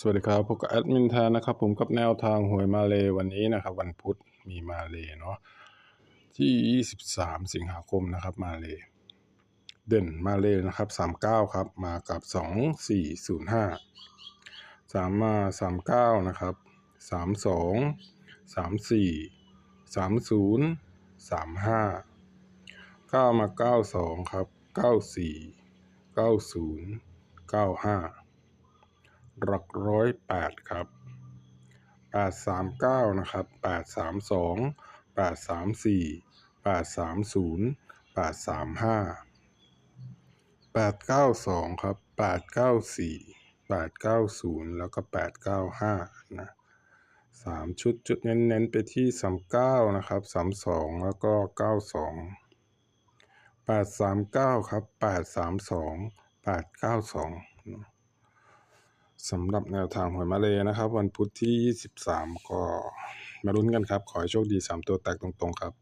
สวัสดีครับพบกับแอดมินแทนนะครับ ผมกับแนวทางหวยมาเลวันนี้นะครับ วันพุธมีมาเลเนาะที่ 23 สิงหาคมนะครับ มาเลเด่นมาเลนะครับ 39 ครับ มากับ 2405 3 มา 39 นะครับ 32 34 30 35 9 มา 92 ครับ 94 90 95 หลักร้อยแปดครับแปดสามเก้านะครับแปดสามสองแปดสามสี่แปดสามศูนย์แปดสามห้าแปดเก้าสองครับแปดเก้าสี่แปดเก้าศูนย์แล้วก็แปดเก้าห้านะสามชุดจุดเน้นๆไปที่สามเก้านะครับสามสองแล้วก็เก้าสองแปดสามเก้าครับแปดสามสองแปดเก้าสอง สำหรับแนวทางหวยมาเลยนะครับ วันพุธที่ 23 ก็มาลุ้นกันครับ ขอให้โชคดี 3 ตัวแตกตรงๆครับ